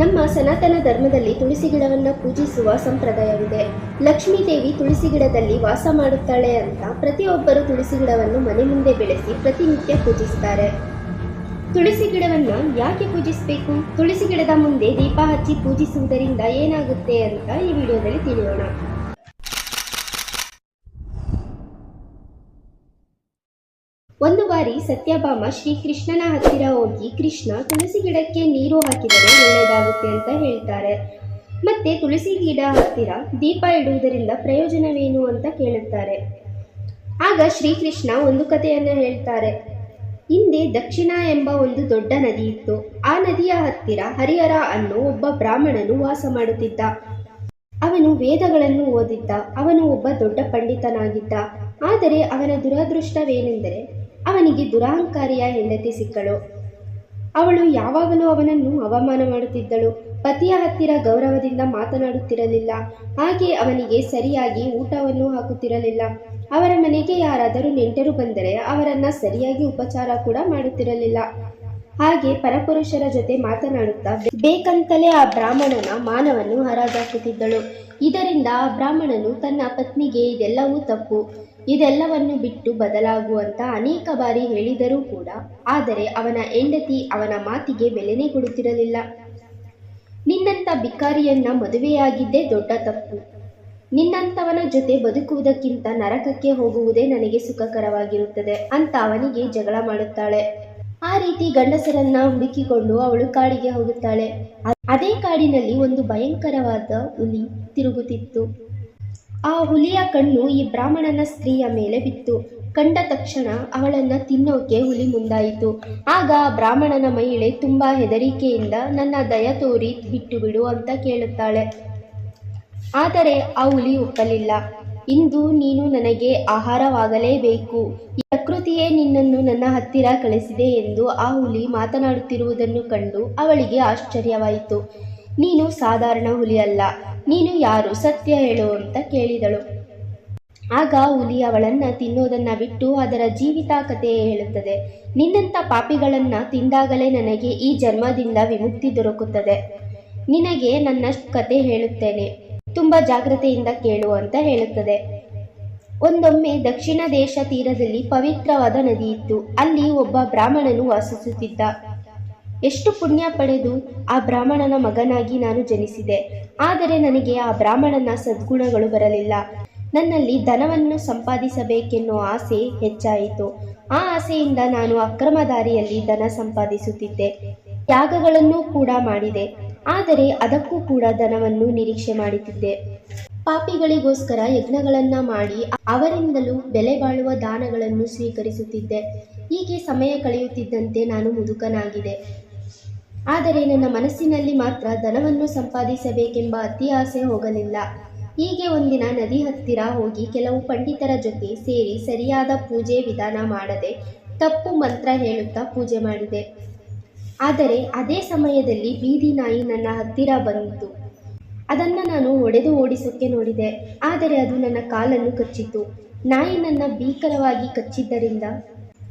ನಮ್ಮ ಸನಾತನ ಧರ್ಮದಲ್ಲಿ ತುಳಸಿ ಗಿಡವನ್ನು ಪೂಜಿಸುವ ಸಂಪ್ರದಾಯವಿದೆ. ಲಕ್ಷ್ಮೀ ದೇವಿ ತುಳಸಿ ಗಿಡದಲ್ಲಿ ವಾಸ ಮಾಡುತ್ತಾಳೆ ಅಂತ ಪ್ರತಿಯೊಬ್ಬರು ತುಳಸಿ ಗಿಡವನ್ನು ಮನೆ ಮುಂದೆ ಬೆಳೆಸಿ ಪ್ರತಿನಿತ್ಯ ಪೂಜಿಸ್ತಾರೆ. ತುಳಸಿ ಗಿಡವನ್ನು ಯಾಕೆ ಪೂಜಿಸಬೇಕು? ತುಳಸಿ ಗಿಡದ ಮುಂದೆ ದೀಪ ಹಚ್ಚಿ ಪೂಜಿಸುವುದರಿಂದ ಏನಾಗುತ್ತೆ ಅಂತ ಈ ವಿಡಿಯೋದಲ್ಲಿ ತಿಳಿಯೋಣ. ಒಂದು ಬಾರಿ ಸತ್ಯಭಾಮ ಶ್ರೀಕೃಷ್ಣನ ಹತ್ತಿರ ಹೋಗಿ ಕೃಷ್ಣ ತುಳಸಿ ಗಿಡಕ್ಕೆ ನೀರು ಹಾಕಿದರೆ ಒಳ್ಳೆಯದಾಗುತ್ತೆ ಅಂತ ಹೇಳ್ತಾರೆ. ಮತ್ತೆ ತುಳಸಿ ಗಿಡ ಹತ್ತಿರ ದೀಪ ಇಡುವುದರಿಂದ ಪ್ರಯೋಜನವೇನು ಅಂತ ಕೇಳುತ್ತಾರೆ. ಆಗ ಶ್ರೀಕೃಷ್ಣ ಒಂದು ಕಥೆಯನ್ನು ಹೇಳ್ತಾರೆ. ಹಿಂದೆ ದಕ್ಷಿಣ ಎಂಬ ಒಂದು ದೊಡ್ಡ ನದಿ ಇತ್ತು. ಆ ನದಿಯ ಹತ್ತಿರ ಹರಿಹರ ಅನ್ನೋ ಒಬ್ಬ ಬ್ರಾಹ್ಮಣನು ವಾಸ ಮಾಡುತ್ತಿದ್ದ. ಅವನು ವೇದಗಳನ್ನು ಓದಿದ್ದ. ಅವನು ಒಬ್ಬ ದೊಡ್ಡ ಪಂಡಿತನಾಗಿದ್ದ. ಆದರೆ ಅವನ ದುರದೃಷ್ಟವೇನೆಂದರೆ ಅವನಿಗೆ ದುರಹಂಕಾರಿಯ ಹೆಂಡತಿ ಸಿಕ್ಕಳು. ಅವಳು ಯಾವಾಗಲೂ ಅವನನ್ನು ಅವಮಾನ ಮಾಡುತ್ತಿದ್ದಳು. ಪತಿಯ ಹತ್ತಿರ ಗೌರವದಿಂದ ಮಾತನಾಡುತ್ತಿರಲಿಲ್ಲ. ಹಾಗೆ ಅವನಿಗೆ ಸರಿಯಾಗಿ ಊಟವನ್ನು ಹಾಕುತ್ತಿರಲಿಲ್ಲ. ಅವರ ಮನೆಗೆ ಯಾರಾದರೂ ನೆಂಟರು ಬಂದರೆ ಅವರನ್ನ ಸರಿಯಾಗಿ ಉಪಚಾರ ಕೂಡ ಮಾಡುತ್ತಿರಲಿಲ್ಲ. ಹಾಗೆ ಪರಪುರುಷರ ಜೊತೆ ಮಾತನಾಡುತ್ತಾ ಬೇಕಂತಲೇ ಆ ಬ್ರಾಹ್ಮಣನ ಮಾನವನ್ನು ಹರಾಜಾಕುತ್ತಿದ್ದಳು. ಇದರಿಂದ ಆ ಬ್ರಾಹ್ಮಣನು ತನ್ನ ಪತ್ನಿಗೆ ಇದೆಲ್ಲವೂ ತಪ್ಪು. ಇದೆಲ್ಲವನ್ನು ಬಿಟ್ಟು ಬದಲಾಗುವಂತ ಅನೇಕ ಬಾರಿ ಹೇಳಿದರೂ ಕೂಡ, ಆದರೆ ಅವನ ಹೆಂಡತಿ ಅವನ ಮಾತಿಗೆ ಬೆಲೆನೇ ಕೊಡುತ್ತಿರಲಿಲ್ಲ. ನಿನ್ನಂಥ ಬಿಕಾರಿಯನ್ನ ಮದುವೆಯಾಗಿದ್ದೇ ದೊಡ್ಡ ತಪ್ಪು. ನಿನ್ನಂಥವನ ಜೊತೆ ಬದುಕುವುದಕ್ಕಿಂತ ನರಕಕ್ಕೆ ಹೋಗುವುದೇ ನನಗೆ ಸುಖಕರವಾಗಿರುತ್ತದೆ ಅಂತ ಅವನಿಗೆ ಜಗಳ ಮಾಡುತ್ತಾಳೆ. ಆ ರೀತಿ ಗಂಡಸರನ್ನ ಹುಡುಕಿಕೊಂಡು ಅವಳು ಕಾಡಿಗೆ ಹೋಗುತ್ತಾಳೆ. ಅದೇ ಕಾಡಿನಲ್ಲಿ ಒಂದು ಭಯಂಕರವಾದ ಹುಲಿ ತಿರುಗುತ್ತಿತ್ತು. ಆ ಹುಲಿಯ ಕಣ್ಣು ಈ ಬ್ರಾಹ್ಮಣನ ಸ್ತ್ರೀಯ ಮೇಲೆ ಬಿತ್ತು. ಕಂಡ ತಕ್ಷಣ ಅವಳನ್ನ ತಿನ್ನೋಕೆ ಹುಲಿ ಮುಂದಾಯಿತು. ಆಗ ಬ್ರಾಹ್ಮಣನ ಮಹಿಳೆ ತುಂಬಾ ಹೆದರಿಕೆಯಿಂದ, ನನ್ನ ದಯ ತೋರಿ, ಬಿಟ್ಟು ಬಿಡು ಅಂತ ಕೇಳುತ್ತಾಳೆ. ಆದರೆ ಆ ಹುಲಿ ಒಪ್ಪಲಿಲ್ಲ. ಇಂದು ನೀನು ನನಗೆ ಆಹಾರವಾಗಲೇಬೇಕು ಪ್ರಕೃತಿಯೇ ನಿನ್ನನ್ನು ನನ್ನ ಹತ್ತಿರ ಕಳಿಸಿದೆ ಎಂದು ಆ ಹುಲಿ ಮಾತನಾಡುತ್ತಿರುವುದನ್ನು ಕಂಡು ಅವಳಿಗೆ ಆಶ್ಚರ್ಯವಾಯಿತು. ನೀನು ಸಾಧಾರಣ ಹುಲಿ ಅಲ್ಲ ನೀನು ಯಾರು? ಸತ್ಯ ಹೇಳು ಅಂತ ಕೇಳಿದಳು. ಆಗ ಹುಲಿ ಅವಳನ್ನ ತಿನ್ನೋದನ್ನ ಬಿಟ್ಟು ಅದರ ಜೀವಿತ ಕಥೆ ಹೇಳುತ್ತದೆ. ನಿನ್ನಂತ ಪಾಪಿಗಳನ್ನ ತಿಂದಾಗಲೇ ನನಗೆ ಈ ಜನ್ಮದಿಂದ ವಿಮುಕ್ತಿ ದೊರಕುತ್ತದೆ. ನಿನಗೆ ನನ್ನ ಕತೆ ಹೇಳುತ್ತೇನೆ. ತುಂಬಾ ಜಾಗ್ರತೆಯಿಂದ ಕೇಳು ಅಂತ ಹೇಳುತ್ತದೆ. ಒಂದೊಮ್ಮೆ ದಕ್ಷಿಣ ದೇಶ ತೀರದಲ್ಲಿ ಪವಿತ್ರವಾದ ನದಿ ಇತ್ತು. ಅಲ್ಲಿ ಒಬ್ಬ ಬ್ರಾಹ್ಮಣನು ವಾಸಿಸುತ್ತಿದ್ದ. ಎಷ್ಟು ಪುಣ್ಯ ಪಡೆದು ಆ ಬ್ರಾಹ್ಮಣನ ಮಗನಾಗಿ ನಾನು ಜನಿಸಿದೆ. ಆದರೆ ನನಗೆ ಆ ಬ್ರಾಹ್ಮಣನ ಸದ್ಗುಣಗಳು ಬರಲಿಲ್ಲ. ನನ್ನಲ್ಲಿ ಧನವನ್ನು ಸಂಪಾದಿಸಬೇಕೆನ್ನುವ ಆಸೆ ಹೆಚ್ಚಾಯಿತು. ಆ ಆಸೆಯಿಂದ ನಾನು ಅಕ್ರಮ ದಾರಿಯಲ್ಲಿ ಧನ ಸಂಪಾದಿಸುತ್ತಿದ್ದೆ. ತ್ಯಾಗಗಳನ್ನೂ ಕೂಡ ಮಾಡಿದೆ. ಆದರೆ ಅದಕ್ಕೂ ಕೂಡ ಧನವನ್ನು ನಿರೀಕ್ಷೆ ಮಾಡುತ್ತಿದ್ದೆ. ಪಾಪಿಗಳಿಗೋಸ್ಕರ ಯಜ್ಞಗಳನ್ನ ಮಾಡಿ ಅವರಿಂದಲೂ ಬೆಲೆ ಬಾಳುವ ದಾನಗಳನ್ನು ಸ್ವೀಕರಿಸುತ್ತಿದ್ದೆ. ಹೀಗೆ ಸಮಯ ಕಳೆಯುತ್ತಿದ್ದಂತೆ ನಾನು ಮುದುಕನಾಗಿದೆ. ಆದರೆ ನನ್ನ ಮನಸ್ಸಿನಲ್ಲಿ ಮಾತ್ರ ಧನವನ್ನು ಸಂಪಾದಿಸಬೇಕೆಂಬ ಅತಿ ಆಸೆ ಹೋಗಲಿಲ್ಲ. ಹೀಗೆ ಒಂದಿನ ನದಿ ಹತ್ತಿರ ಹೋಗಿ ಕೆಲವು ಪಂಡಿತರ ಜೊತೆ ಸೇರಿ ಸರಿಯಾದ ಪೂಜೆ ವಿಧಾನ ಮಾಡದೆ ತಪ್ಪು ಮಂತ್ರ ಹೇಳುತ್ತಾ ಪೂಜೆ ಮಾಡಿದೆ. ಆದರೆ ಅದೇ ಸಮಯದಲ್ಲಿ ಬೀದಿ ನಾಯಿ ನನ್ನ ಹತ್ತಿರ ಬಂತು. ಅದನ್ನು ನಾನು ಒಡೆದು ಓಡಿಸೋಕ್ಕೆ ನೋಡಿದೆ. ಆದರೆ ಅದು ನನ್ನ ಕಾಲನ್ನು ಕಚ್ಚಿತು ನಾಯಿ ನನ್ನ ಭೀಕರವಾಗಿ ಕಚ್ಚಿದ್ದರಿಂದ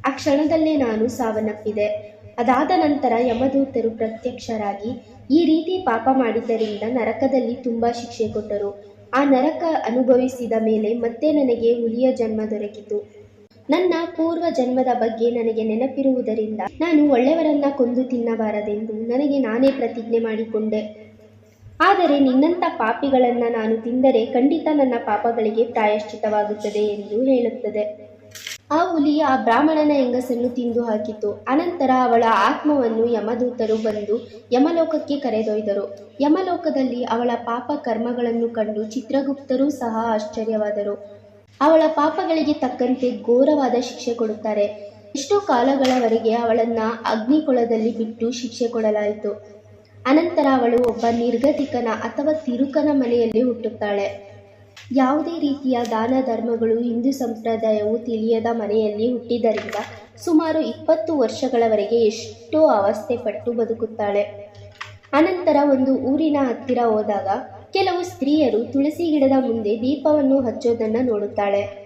ಆ ಕ್ಷಣದಲ್ಲೇ ನಾನು ಸಾವನ್ನಪ್ಪಿದೆ. ಅದಾದ ನಂತರ ಯಮದೂತರು ಪ್ರತ್ಯಕ್ಷರಾಗಿ ಈ ರೀತಿ ಪಾಪ ಮಾಡಿದ್ದರಿಂದ ನರಕದಲ್ಲಿ ತುಂಬ ಶಿಕ್ಷೆ ಕೊಟ್ಟರು. ಆ ನರಕ ಅನುಭವಿಸಿದ ಮೇಲೆ ಮತ್ತೆ ನನಗೆ ಹುಲಿಯ ಜನ್ಮ ದೊರಕಿತು. ನನ್ನ ಪೂರ್ವ ಜನ್ಮದ ಬಗ್ಗೆ ನನಗೆ ನೆನಪಿರುವುದರಿಂದ ನಾನು ಒಳ್ಳೆಯವರನ್ನ ಕೊಂದು ತಿನ್ನಬಾರದೆಂದು ನನಗೆ ನಾನೇ ಪ್ರತಿಜ್ಞೆ ಮಾಡಿಕೊಂಡೆ. ಆದರೆ ನಿನ್ನಂಥ ಪಾಪಿಗಳನ್ನು ನಾನು ತಿಂದರೆ ಖಂಡಿತ ನನ್ನ ಪಾಪಗಳಿಗೆ ಪ್ರಾಯಶ್ಚಿತವಾಗುತ್ತದೆ ಎಂದು ಹೇಳುತ್ತದೆ. ಆ ಹುಲಿ ಆ ಬ್ರಾಹ್ಮಣನ ಹೆಂಗಸನ್ನು ತಿಂದು ಹಾಕಿತು. ಅನಂತರ ಅವಳ ಆತ್ಮವನ್ನು ಯಮದೂತರು ಬಂದು ಯಮಲೋಕಕ್ಕೆ ಕರೆದೊಯ್ದರು. ಯಮಲೋಕದಲ್ಲಿ ಅವಳ ಪಾಪ ಕರ್ಮಗಳನ್ನು ಕಂಡು ಚಿತ್ರಗುಪ್ತರೂ ಸಹ ಆಶ್ಚರ್ಯವಾದರು. ಅವಳ ಪಾಪಗಳಿಗೆ ತಕ್ಕಂತೆ ಘೋರವಾದ ಶಿಕ್ಷೆ ಕೊಡುತ್ತಾರೆ. ಎಷ್ಟೋ ಕಾಲಗಳವರೆಗೆ ಅವಳನ್ನ ಅಗ್ನಿಕೊಳದಲ್ಲಿ ಬಿಟ್ಟು ಶಿಕ್ಷೆ ಕೊಡಲಾಯಿತು. ಅನಂತರ ಅವಳು ಒಬ್ಬ ನಿರ್ಗತಿಕನ ಅಥವಾ ತಿರುಕನ ಮನೆಯಲ್ಲಿ ಹುಟ್ಟುತ್ತಾಳೆ. ಯಾವುದೇ ರೀತಿಯ ದಾನ ಧರ್ಮಗಳು ಹಿಂದೂ ಸಂಪ್ರದಾಯವು ತಿಳಿಯದ ಮನೆಯಲ್ಲಿ ಹುಟ್ಟಿದ್ದರಿಂದ ಸುಮಾರು ಇಪ್ಪತ್ತು ವರ್ಷಗಳವರೆಗೆ ಎಷ್ಟೋ ಅವಸ್ಥೆ ಪಟ್ಟು ಬದುಕುತ್ತಾಳೆ. ಅನಂತರ ಒಂದು ಊರಿನ ಹತ್ತಿರ ಹೋದಾಗ ಕೆಲವು ಸ್ತ್ರೀಯರು ತುಳಸಿ ಗಿಡದ ಮುಂದೆ ದೀಪವನ್ನು ಹಚ್ಚೋದನ್ನು ನೋಡುತ್ತಾಳೆ.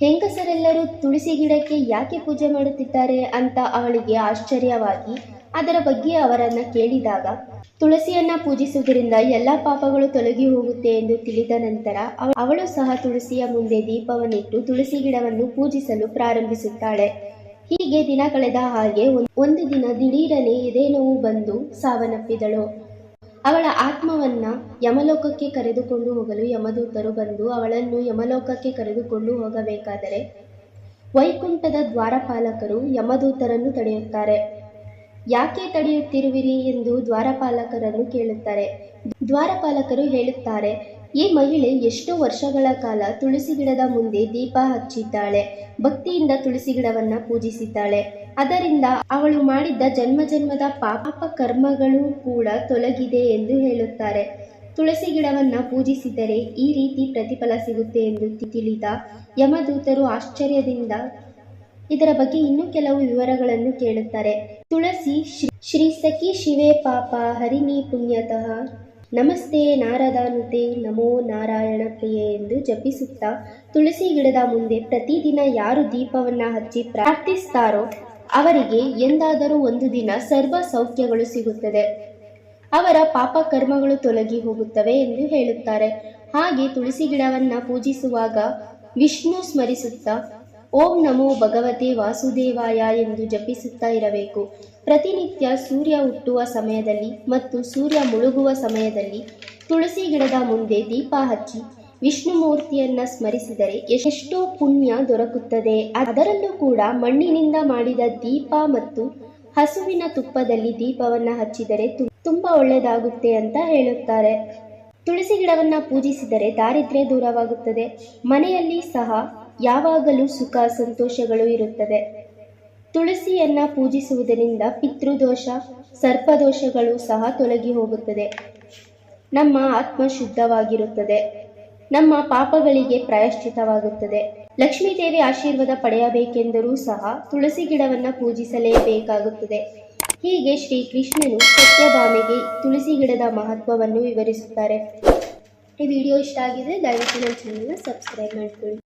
ಹೆಂಗಸರೆಲ್ಲರೂ ತುಳಸಿ ಗಿಡಕ್ಕೆ ಯಾಕೆ ಪೂಜೆ ಮಾಡುತ್ತಿದ್ದಾರೆ ಅಂತ ಅವಳಿಗೆ ಆಶ್ಚರ್ಯವಾಗಿ ಅದರ ಬಗ್ಗೆ ಅವರನ್ನ ಕೇಳಿದಾಗ, ತುಳಸಿಯನ್ನ ಪೂಜಿಸುವುದರಿಂದ ಎಲ್ಲ ಪಾಪಗಳು ತೊಲಗಿ ಹೋಗುತ್ತೆ ಎಂದು ತಿಳಿದ ನಂತರ ಅವಳು ಸಹ ತುಳಸಿಯ ಮುಂದೆ ದೀಪವನ್ನಿಟ್ಟು ತುಳಸಿ ಗಿಡವನ್ನು ಪೂಜಿಸಲು ಪ್ರಾರಂಭಿಸುತ್ತಾಳೆ. ಹೀಗೆ ದಿನ ಕಳೆದ ಹಾಗೆ ಒಂದ್- ದಿನ ದಿಢೀರನೆ ಎದೆ ಬಂದು ಸಾವನ್ನಪ್ಪಿದಳು. ಅವಳ ಆತ್ಮವನ್ನ ಯಮಲೋಕಕ್ಕೆ ಕರೆದುಕೊಂಡು ಹೋಗಲು ಯಮದೂತರು ಬಂದು ಅವಳನ್ನು ಯಮಲೋಕಕ್ಕೆ ಕರೆದುಕೊಂಡು ಹೋಗಬೇಕಾದರೆ ವೈಕುಂಠದ ದ್ವಾರಪಾಲಕರು ಯಮದೂತರನ್ನು ತಡೆಯುತ್ತಾರೆ. ಯಾಕೆ ತಡೆಯುತ್ತಿರುವಿರಿ ಎಂದು ದ್ವಾರಪಾಲಕರನ್ನು ಕೇಳುತ್ತಾರೆ. ದ್ವಾರಪಾಲಕರು ಹೇಳುತ್ತಾರೆ, ಈ ಮಹಿಳೆ ಎಷ್ಟೋ ವರ್ಷಗಳ ಕಾಲ ತುಳಸಿ ಗಿಡದ ಮುಂದೆ ದೀಪ ಹಚ್ಚಿದ್ದಾಳೆ, ಭಕ್ತಿಯಿಂದ ತುಳಸಿ ಗಿಡವನ್ನ ಪೂಜಿಸಿದ್ದಾಳೆ. ಅದರಿಂದ ಅವಳು ಮಾಡಿದ್ದ ಜನ್ಮ ಜನ್ಮದ ಪಾಪ ಕರ್ಮಗಳು ಕೂಡ ತೊಲಗಿದೆ ಎಂದು ಹೇಳುತ್ತಾರೆ. ತುಳಸಿ ಗಿಡವನ್ನ ಪೂಜಿಸಿದರೆ ಈ ರೀತಿ ಪ್ರತಿಫಲ ಸಿಗುತ್ತೆ ಎಂದು ತಿಳಿದ ಯಮದೂತರು ಆಶ್ಚರ್ಯದಿಂದ ಇದರ ಬಗ್ಗೆ ಇನ್ನೂ ಕೆಲವು ವಿವರಗಳನ್ನು ಕೇಳುತ್ತಾರೆ. ತುಳಸಿ ಶ್ರೀ ಸಖಿ ಶಿವೇ ಪಾಪ ಹರಿಣಿ ಪುಣ್ಯತಃ. ನಮಸ್ತೆ ನಾರದಾನುತೆ, ನಮೋ ನಾರಾಯಣ ಪ್ರಿಯೆ ಎಂದು ಜಪಿಸುತ್ತಾ ತುಳಸಿ ಗಿಡದ ಮುಂದೆ ಪ್ರತಿದಿನ ಯಾರು ದೀಪವನ್ನ ಹಚ್ಚಿ ಪ್ರಾರ್ಥಿಸ್ತಾರೋ ಅವರಿಗೆ ಎಂದಾದರೂ ಒಂದು ದಿನ ಸರ್ವ ಸೌಖ್ಯಗಳು ಸಿಗುತ್ತದೆ. ಅವರ ಪಾಪ ಕರ್ಮಗಳು ತೊಲಗಿ ಹೋಗುತ್ತವೆ ಎಂದು ಹೇಳುತ್ತಾರೆ. ಹಾಗೆ ತುಳಸಿ ಗಿಡವನ್ನ ಪೂಜಿಸುವಾಗ ವಿಷ್ಣು ಸ್ಮರಿಸುತ್ತಾ ಓಂ ನಮೋ ಭಗವತೆ ವಾಸುದೇವಾಯ ಎಂದು ಜಪಿಸುತ್ತಾ ಇರಬೇಕು. ಪ್ರತಿನಿತ್ಯ ಸೂರ್ಯ ಹುಟ್ಟುವ ಸಮಯದಲ್ಲಿ ಮತ್ತು ಸೂರ್ಯ ಮುಳುಗುವ ಸಮಯದಲ್ಲಿ ತುಳಸಿ ಗಿಡದ ಮುಂದೆ ದೀಪ ಹಚ್ಚಿ ವಿಷ್ಣುಮೂರ್ತಿಯನ್ನ ಸ್ಮರಿಸಿದರೆ ಎಷ್ಟೋ ಪುಣ್ಯ ದೊರಕುತ್ತದೆ. ಅದರಲ್ಲೂ ಕೂಡ ಮಣ್ಣಿನಿಂದ ಮಾಡಿದ ದೀಪ ಮತ್ತು ಹಸುವಿನ ತುಪ್ಪದಲ್ಲಿ ದೀಪವನ್ನು ಹಚ್ಚಿದರೆ ತುಂಬಾ ಒಳ್ಳೆಯದಾಗುತ್ತೆ ಅಂತ ಹೇಳುತ್ತಾರೆ. ತುಳಸಿ ಗಿಡವನ್ನು ಪೂಜಿಸಿದರೆ ದಾರಿದ್ರ್ಯ ದೂರವಾಗುತ್ತದೆ. ಮನೆಯಲ್ಲಿ ಸಹ ಯಾವಾಗಲೂ ಸುಖ, ಸಂತೋಷಗಳು ಇರುತ್ತದೆ. ತುಳಸಿಯನ್ನ ಪೂಜಿಸುವುದರಿಂದ ಪಿತೃದೋಷ, ಸರ್ಪದೋಷಗಳು ಸಹ ತೊಲಗಿ ಹೋಗುತ್ತದೆ. ನಮ್ಮ ಆತ್ಮ ಶುದ್ಧವಾಗಿರುತ್ತದೆ. ನಮ್ಮ ಪಾಪಗಳಿಗೆ ಪ್ರಾಯಶ್ಚಿತವಾಗುತ್ತದೆ. ಲಕ್ಷ್ಮೀ ದೇವಿ ಆಶೀರ್ವಾದ ಪಡೆಯಬೇಕೆಂದರೂ ಸಹ ತುಳಸಿ ಗಿಡವನ್ನು ಪೂಜಿಸಲೇಬೇಕಾಗುತ್ತದೆ. ಹೀಗೆ ಶ್ರೀಕೃಷ್ಣನು ಸತ್ಯಭಾಮೆಗೆ ತುಳಸಿ ಗಿಡದ ಮಹತ್ವವನ್ನು ವಿವರಿಸುತ್ತಾರೆ. ಈ ವಿಡಿಯೋ ಇಷ್ಟ ಆಗಿದೆ ದಯವಿಟ್ಟು ನನ್ನ ಚಾನಲ್ನ ಸಬ್ಸ್ಕ್ರೈಬ್ ಮಾಡ್ಕೊಳ್ಳಿ.